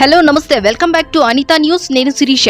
Hello నమస్తే. Welcome back to Anita news. నేను శిరీష.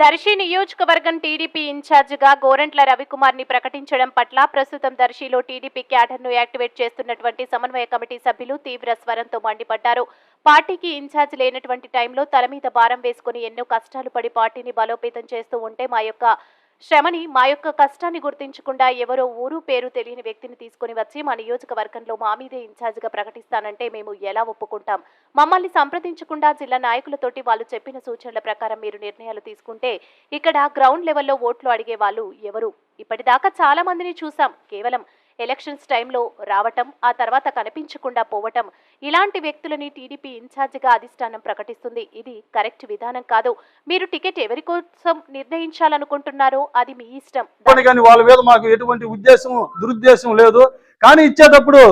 దర్శి నియోజకవర్గం టీడీపీ ఇన్ఛార్జిగా గోరంట్ల రవికుమార్ని ప్రకటించడం పట్ల ప్రస్తుతం దర్శిలో టీడీపీ క్యాడర్ను యాక్టివేట్ చేస్తున్నటువంటి సమన్వయ కమిటీ సభ్యులు తీవ్ర స్వరంతో మండిపడ్డారు. పార్టీకి ఇన్ఛార్జ్ లేనటువంటి టైంలో తల మీద భారం వేసుకుని ఎన్నో కష్టాలు పడి పార్టీని బలోపేతం చేస్తూ ఉంటే మా యొక్క శ్రమని మా యొక్క కష్టాన్ని గుర్తించకుండా ఎవరో ఊరు పేరు తెలియని వ్యక్తిని తీసుకుని వచ్చి మా నియోజకవర్గంలో మా మీదే ఇన్ఛార్జిగా ప్రకటిస్తానంటే మేము ఎలా ఒప్పుకుంటాం? మమ్మల్ని సంప్రదించకుండా జిల్లా నాయకులతోటి వాళ్ళు చెప్పిన సూచనల ప్రకారం మీరు నిర్ణయాలు తీసుకుంటే ఇక్కడ గ్రౌండ్ లెవెల్లో ఓట్లు అడిగే వాళ్ళు ఎవరు? ఇప్పటిదాకా చాలా మందిని చూసాం. కేవలం ఎలక్షన్స్ టైంలో రావటం ఆ తర్వాత కనిపించకుండా పోవటం ఇలాంటి వ్యక్తులని టీడీపీ ఇన్ఛార్జిగా అధిష్టానం ప్రకటిస్తుంది. ఇది కరెక్ట్ విధానం కాదు. మీరు టికెట్ ఎవరి కోసం నిర్ణయించాలనుకుంటున్నారో అది మీ ఇష్టం. కానీ వాళ్ళ మీద మాకు ఎటువంటి ఉద్దేశం దురుద్దేశం లేదు. కానీ ఇచ్చేటప్పుడు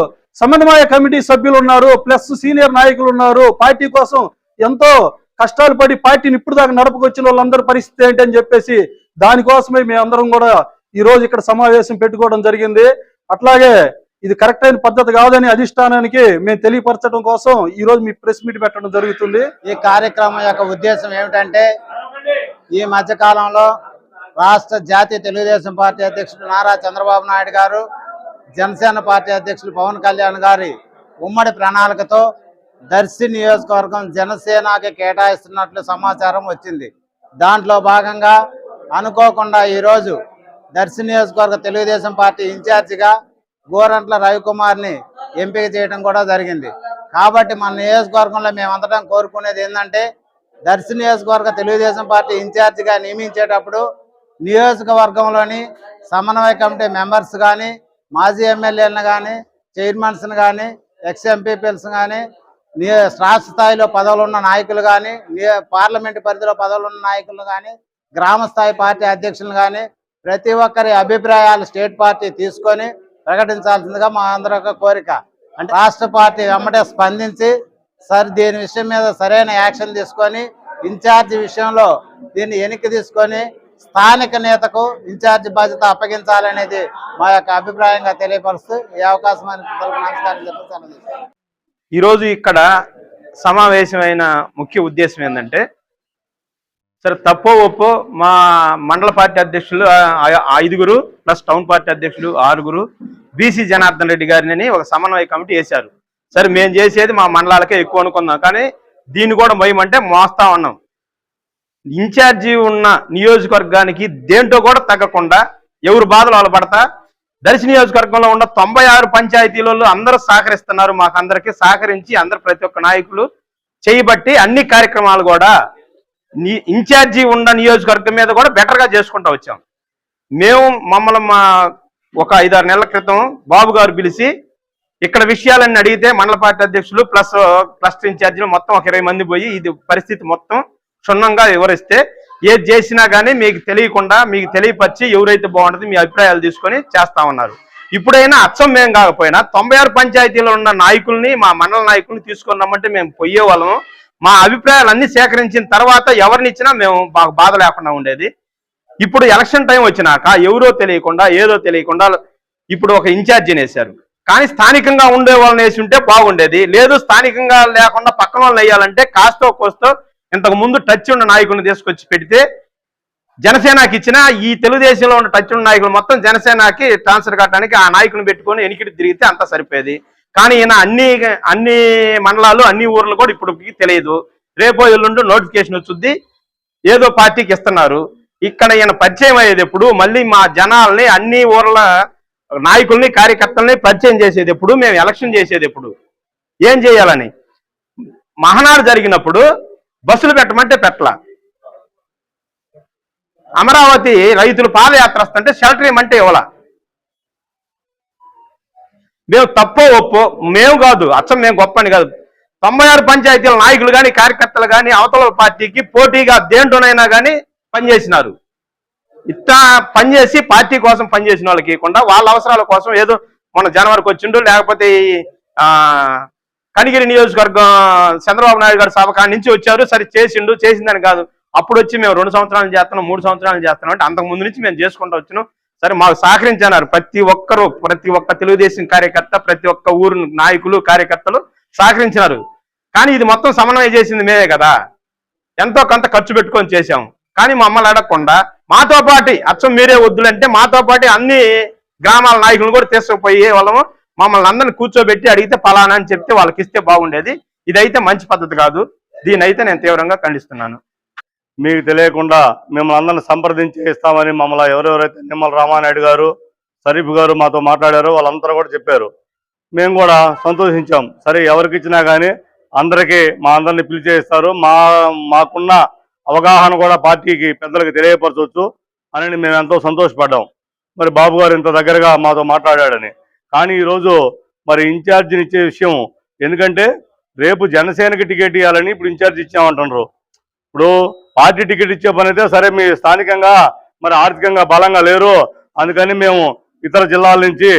సమన్వయ కమిటీ సభ్యులు ఉన్నారు ప్లస్ సీనియర్ నాయకులు ఉన్నారు. పార్టీ కోసం ఎంతో కష్టాలు పడి పార్టీని ఇప్పుడు దాకా నడపకొచ్చిన వాళ్ళందరి పరిస్థితి ఏంటని చెప్పేసి దానికోసమే మేమందరం కూడా ఈ రోజు ఇక్కడ సమావేశం పెట్టుకోవడం జరిగింది. అట్లాగే ఇది కరెక్ట్ అయిన పద్ధతి కాదని అధిష్టానానికి మేము తెలియపరచడం కోసం ఈ రోజు మీ ప్రెస్ మీట్ పెట్టడం జరుగుతుంది. ఈ కార్యక్రమం యొక్క ఉద్దేశం ఏమిటంటే ఈ మధ్య కాలంలో రాష్ట్ర జాతీయ తెలుగుదేశం పార్టీ అధ్యక్షుడు నారా చంద్రబాబు నాయుడు గారు జనసేన పార్టీ అధ్యక్షులు పవన్ కళ్యాణ్ గారి ఉమ్మడి ప్రణాళికతో దర్శి నియోజకవర్గం జనసేనకి కేటాయిస్తున్నట్లు సమాచారం వచ్చింది. దాంట్లో భాగంగా అనుకోకుండా ఈరోజు దర్శి నియోజకవర్గ తెలుగుదేశం పార్టీ ఇన్ఛార్జిగా గోరంట్ల రవికుమార్ని ఎంపిక చేయడం కూడా జరిగింది. కాబట్టి మన నియోజకవర్గంలో మేమందరం కోరుకునేది ఏంటంటే దర్శి నియోజకవర్గ తెలుగుదేశం పార్టీ ఇన్ఛార్జిగా నియమించేటప్పుడు నియోజకవర్గంలోని సమన్వయ కమిటీ మెంబర్స్ కానీ మాజీ ఎమ్మెల్యేలను కానీ చైర్మన్స్ని కానీ ఎక్స్ ఎంపీపీఎల్స్ కానీ రాష్ట్ర స్థాయిలో పదవులు ఉన్న నాయకులు కానీ పార్లమెంట్ పరిధిలో పదవులు ఉన్న నాయకులు కానీ గ్రామ స్థాయి పార్టీ అధ్యక్షులను కానీ ప్రతి ఒక్కరి అభిప్రాయాలు స్టేట్ పార్టీ తీసుకొని ప్రకటించాల్సిందిగా మా అందరి కోరిక. అంటే రాష్ట్ర పార్టీ వెంబడే స్పందించి సార్ దీని విషయం మీద సరైన యాక్షన్ తీసుకొని ఇన్ఛార్జి విషయంలో దీన్ని వెనక్కి తీసుకొని స్థానిక నేతకు ఇన్ఛార్జి బాధ్యత అప్పగించాలనేది మా యొక్క అభిప్రాయంగా తెలియపరుస్తూ ఈ అవకాశం ఈరోజు ఇక్కడ సమావేశమైన ముఖ్య ఉద్దేశం ఏంటంటే సరే తప్పో ఒప్పో మా మండల పార్టీ అధ్యక్షులు ఐదుగురు ప్లస్ టౌన్ పార్టీ అధ్యక్షులు ఆరుగురు బీసీ జనార్దన్ రెడ్డి గారిని ఒక సమన్వయ కమిటీ వేశారు. సరే మేము చేసేది మా మండలాలకే ఎక్కువ అనుకుందాం కానీ దీన్ని కూడా మొయ్యమంటే మోస్తా ఉన్నాం. ఇన్ఛార్జి ఉన్న నియోజకవర్గానికి దేంటో కూడా తగ్గకుండా ఎవరు బాధలు వాళ్ళు పడతా దర్శి నియోజకవర్గంలో ఉన్న తొంభై ఆరు పంచాయతీలలో అందరూ సహకరిస్తున్నారు మాకు అందరికి సహకరించి అందరు ప్రతి ఒక్క నాయకులు చేయబట్టి అన్ని కార్యక్రమాలు కూడా ని- ఇన్ఛార్జి ఉన్న నియోజకవర్గం మీద కూడా బెటర్గా చేసుకుంటూ వచ్చాం. మేము మమ్మల్ని మా ఒక ఐదారు నెలల క్రితం బాబు గారు పిలిచి ఇక్కడ విషయాలన్నీ అడిగితే మండల పార్టీ అధ్యక్షులు ప్లస్ క్లస్టర్ ఇన్ఛార్జీలు మొత్తం ఒక ఇరవై మంది పోయి ఇది పరిస్థితి మొత్తం క్షుణ్ణంగా వివరిస్తే ఏది చేసినా కానీ మీకు తెలియకుండా మీకు తెలియపరిచి ఎవరైతే బాగుంటుంది మీ అభిప్రాయాలు తీసుకొని చేస్తా ఉన్నారు. ఇప్పుడైనా అచ్చం మేము కాకపోయినా తొంభై ఆరు పంచాయతీలో ఉన్న నాయకుల్ని మా మండల నాయకుల్ని తీసుకున్నామంటే మేము పోయే వాళ్ళము మా అభిప్రాయాలు అన్ని సేకరించిన తర్వాత ఎవరిని ఇచ్చినా మేము బాధ లేకుండా ఉండేది. ఇప్పుడు ఎలక్షన్ టైం వచ్చినాక ఎవరో తెలియకుండా ఏదో తెలియకుండా ఇప్పుడు ఒక ఇన్ఛార్జిని వేశారు కానీ స్థానికంగా ఉండే వాళ్ళని వేసి ఉంటే బాగుండేది. లేదు స్థానికంగా లేకుండా పక్కన వాళ్ళని వేయాలంటే కాస్తో కోస్తో ఇంతకు ముందు టచ్ ఉన్న నాయకుడిని తీసుకొచ్చి పెడితే జనసేనకి ఇచ్చిన ఈ తెలుగుదేశంలో ఉన్న టచ్ ఉన్న నాయకులు మొత్తం జనసేనకి ట్రాన్స్ఫర్ కట్టడానికి ఆ నాయకుని పెట్టుకొని వెనికిడి తిరిగితే అంతా సరిపోయేది. కానీ ఈయన అన్ని అన్ని మండలాలు అన్ని ఊర్లు కూడా ఇప్పుడు తెలియదు. రేపో ఎల్లుండి నోటిఫికేషన్ వచ్చుద్ది. ఏదో పార్టీకి ఇస్తున్నారు. ఇక్కడ ఈయన పరిచయం అయ్యేది ఎప్పుడు మళ్ళీ మా జనాల్ని అన్ని ఊర్ల నాయకుల్ని కార్యకర్తల్ని పరిచయం చేసేది ఎప్పుడు మేము ఎలక్షన్ చేసేది ఎప్పుడు. ఏం చేయాలని? మహనాడు జరిగినప్పుడు బస్సులు పెట్టమంటే పెట్టలా. అమరావతి రైతులు పాదయాత్ర వస్తుంటే షెల్టర్ ఇవ్వమంటే ఇవ్వాల. మేము తప్పో ఒప్పో మేము కాదు అచ్చం మేము గొప్ప అని కాదు. తొంభై ఆరు పంచాయతీల నాయకులు కానీ కార్యకర్తలు కానీ అవతల పార్టీకి పోటీగా దేంట్లోనైనా కానీ పనిచేసినారు. ఇట్లా పనిచేసి పార్టీ కోసం పనిచేసిన వాళ్ళకి ఇవ్వకుండా వాళ్ళ అవసరాల కోసం ఏదో మన జనవరికి వచ్చిండు లేకపోతే కనిగిరి నియోజకవర్గం చంద్రబాబు నాయుడు గారు సభ కాడి నుంచి వచ్చారు సరే చేసిండు చేసిందని కాదు. అప్పుడు వచ్చి మేము రెండు సంవత్సరాలు చేస్తున్నాం మూడు సంవత్సరాలు చేస్తున్నాం అంటే అంతకు ముందు నుంచి మేము చేసుకుంటూ వచ్చినాం. సరే మాకు సహకరించన్నారు. ప్రతి ఒక్కరు ప్రతి ఒక్క తెలుగుదేశం కార్యకర్త ప్రతి ఒక్క ఊరు నాయకులు కార్యకర్తలు సహకరించినారు. కానీ ఇది మొత్తం సమన్వయం చేసింది మేమే కదా. ఎంతో కొంత ఖర్చు పెట్టుకొని చేశాము కానీ మమ్మల్ని అడగకుండా మాతో పాటు అచ్చం మీరే వద్దులంటే మాతో పాటు అన్ని గ్రామాల నాయకులను కూడా తీసుకుపోయే వాళ్ళము. మమ్మల్ని అందరిని కూర్చోబెట్టి అడిగితే ఫలానా అని చెప్తే వాళ్ళకి ఇస్తే బాగుండేది. ఇదైతే మంచి పద్ధతి కాదు. దీని అయితే నేను తీవ్రంగా ఖండిస్తున్నాను. మీకు తెలియకుండా మిమ్మల్ని అందరిని సంప్రదించి ఇస్తామని మమ్మల్ని ఎవరెవరైతే నిమ్మల రామానాయుడు గారు షరీఫ్ గారు మాతో మాట్లాడారో వాళ్ళందరూ కూడా చెప్పారు. మేము కూడా సంతోషించాం. సరే ఎవరికి ఇచ్చినా కానీ అందరికీ మా అందరిని పిలిచే ఇస్తారు మా మాకున్న అవగాహన కూడా పార్టీకి పెద్దలకు తెలియపరచవచ్చు అని మేము ఎంతో సంతోషపడ్డాం. మరి బాబు గారు ఇంత దగ్గరగా మాతో మాట్లాడాడని. కానీ ఈరోజు మరి ఇన్ఛార్జిని ఇచ్చే విషయం ఎందుకంటే రేపు జనసేనకి టికెట్ ఇవ్వాలని ఇప్పుడు ఇన్ఛార్జ్ ఇచ్చామంటున్నారు. ఇప్పుడు పార్టీ టికెట్ ఇచ్చే పని అయితే సరే మీ స్థానికంగా మరి ఆర్థికంగా బలంగా లేరు. అందుకని మేము ఇతర జిల్లాల నుంచి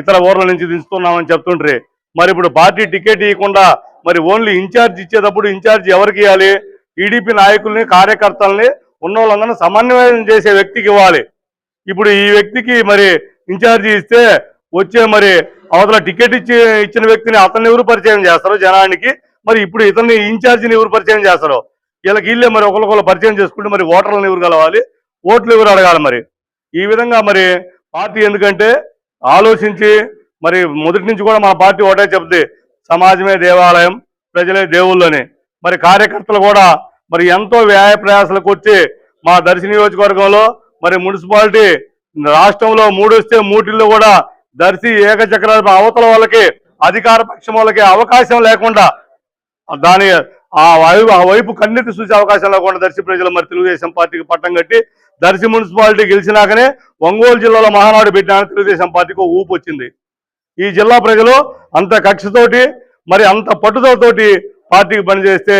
ఇతర ఊర్ల నుంచి దించుతున్నామని చెప్తుండ్రి. మరి ఇప్పుడు పార్టీ టికెట్ ఇవ్వకుండా మరి ఓన్లీ ఇన్ఛార్జ్ ఇచ్చేటప్పుడు ఇన్ఛార్జ్ ఎవరికి ఇవ్వాలి టీడీపీ నాయకుల్ని కార్యకర్తల్ని ఉన్న వాళ్ళందరినీ సమన్వయం చేసే వ్యక్తికి ఇవ్వాలి. ఇప్పుడు ఈ వ్యక్తికి మరి ఇన్ఛార్జి ఇస్తే వచ్చే మరి అవతల టికెట్ ఇచ్చి ఇచ్చిన వ్యక్తిని అతన్ని ఎవరు పరిచయం చేస్తారు? జనానికి. మరి ఇప్పుడు ఇతన్ని ఇన్ఛార్జిని ఎవరు పరిచయం చేస్తారు? వీళ్ళకి వీళ్ళే మరి ఒకరికొకరు పరిచయం చేసుకుంటే మరి ఓటర్లను ఎవరు కలవాలి? ఓట్లు ఎవరు అడగాలి మరి? ఈ విధంగా మరి పార్టీ ఎందుకంటే ఆలోచించి మరి మొదటి నుంచి కూడా మన పార్టీ ఒకటే చెప్తుంది సమాజమే దేవాలయం ప్రజలే దేవుళ్ళని మరి కార్యకర్తలు కూడా మరి ఎంతో వ్యాయ ప్రయాసాలకు వచ్చి మా దర్శి నియోజకవర్గంలో మరి మున్సిపాలిటీ రాష్ట్రంలో మూడొస్తే మూటిల్లో కూడా దర్శి ఏకచక్ర అవతల వాళ్ళకి అధికార పక్షం వాళ్ళకి అవకాశం లేకుండా దాని ఆ వైపు ఆ వైపు కన్నెత్తి చూసే అవకాశం లేకుండా దర్శి ప్రజలు మరి తెలుగుదేశం పార్టీకి పట్టం కట్టి దర్శి మున్సిపాలిటీ గెలిచినాకనే ఒంగోలు జిల్లాలో మహానాడు పెట్టిన తెలుగుదేశం పార్టీకి ఊపు వచ్చింది. ఈ జిల్లా ప్రజలు అంత కక్షతోటి మరి అంత పట్టుదలతోటి పార్టీకి పనిచేస్తే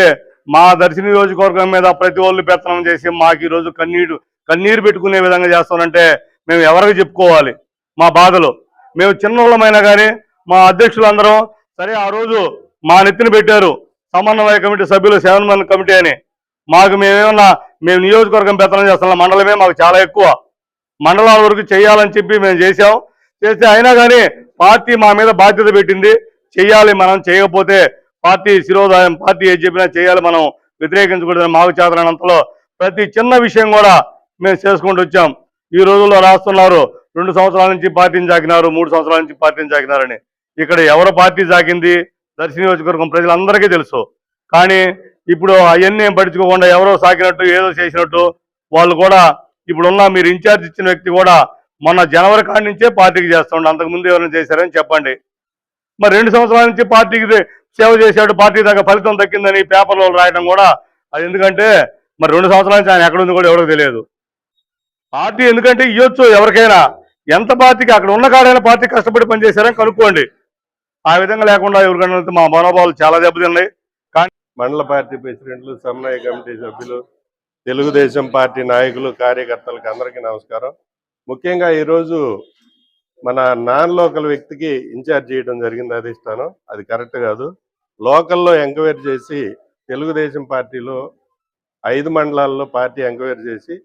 మా దర్శి నియోజకవర్గం మీద ప్రతి ఒళ్ళు పెత్తనం చేసి మాకు ఈరోజు కన్నీరు కన్నీరు పెట్టుకునే విధంగా చేస్తానంటే మేము ఎవరికి చెప్పుకోవాలి? మా బాధలు. మేము చిన్నోళ్ళమైనా కానీ మా అధ్యక్షులందరం సరే ఆ రోజు మా నెత్తిన పెట్టారు. సమన్వయ కమిటీ సభ్యులు సేవన్మన్ కమిటీ అని మాకు మేమేమన్నా మేము నియోజకవర్గం పెత్తనం చేస్తున్నాం మండలమే మాకు చాలా ఎక్కువ. మండలాల వరకు చేయాలని చెప్పి మేము చేశాం. చేస్తే అయినా కానీ పార్టీ మా మీద బాధ్యత పెట్టింది. చెయ్యాలి మనం చేయకపోతే పార్టీ శిరోదాయం పార్టీ ఏది చెప్పినా చేయాలి మనం వ్యతిరేకించకూడదని మాకు చేతనంతలో ప్రతి చిన్న విషయం కూడా మేము చేసుకుంటూ వచ్చాం. ఈ రోజుల్లో రాస్తున్నారు రెండు సంవత్సరాల నుంచి పార్టీని జాకినారు మూడు సంవత్సరాల నుంచి పార్టీని జాకినారని. ఇక్కడ ఎవరు పార్టీ జాకింది? దర్శి నియోజకవర్గం ప్రజలందరికీ తెలుసు. కానీ ఇప్పుడు అవన్నీ ఏం పట్టించుకోకుండా ఎవరో సాకినట్టు ఏదో చేసినట్టు వాళ్ళు కూడా ఇప్పుడున్న మీరు ఇన్ఛార్జ్ ఇచ్చిన వ్యక్తి కూడా మొన్న జనవరి కాడి నుంచే పార్టీకి చేస్తుండే. అంతకుముందు ఎవరైనా చేశారని చెప్పండి. మరి రెండు సంవత్సరాల నుంచి పార్టీకి సేవ చేశాడు. పార్టీ దాకా ఫలితం దక్కిందని పేపర్లో రాయడం కూడా అది ఎందుకంటే మరి రెండు సంవత్సరాల నుంచి ఆయన ఎక్కడుంది కూడా ఎవరికి తెలియదు. పార్టీ ఎందుకంటే ఇవ్వచ్చు ఎవరికైనా. ఎంత పార్టీకి అక్కడ ఉన్న కాడైనా పార్టీ కష్టపడి పనిచేశారని కనుక్కోండి. ఆ విధంగా లేకుండా ఎవరికైనా మా మనోభావాలు చాలా దెబ్బతిన్నాయి. మండల పార్టీ ప్రెసిడెంట్లు సమన్వయ కమిటీ సభ్యులు తెలుగుదేశం పార్టీ నాయకులు కార్యకర్తలకు అందరికీ నమస్కారం. ముఖ్యంగా ఈరోజు మన నాన్ లోకల్ వ్యక్తికి ఇన్ఛార్జ్ చేయడం జరిగింది అధిష్టానం. అది కరెక్ట్ కాదు. లోకల్లో ఎంక్వైరీ చేసి తెలుగుదేశం పార్టీలో ఐదు మండలాల్లో పార్టీ ఎంక్వైరీ చేసి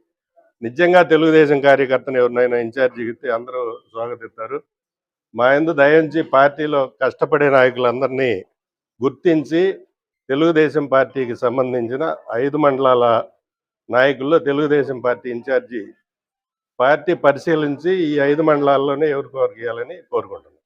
నిజంగా తెలుగుదేశం కార్యకర్తను ఎవరినైనా ఇన్ఛార్జ్ ఇస్తే అందరూ స్వాగతిస్తారు. మా ఎందు దయించి పార్టీలో కష్టపడే నాయకులందరినీ గుర్తించి తెలుగుదేశం పార్టీకి సంబంధించిన ఐదు మండలాల నాయకుల్లో తెలుగుదేశం పార్టీ ఇన్ఛార్జి పార్టీ పరిశీలించి ఈ ఐదు మండలాల్లోనే ఎవరికి ఎవరికి కోరుకుంటున్నాను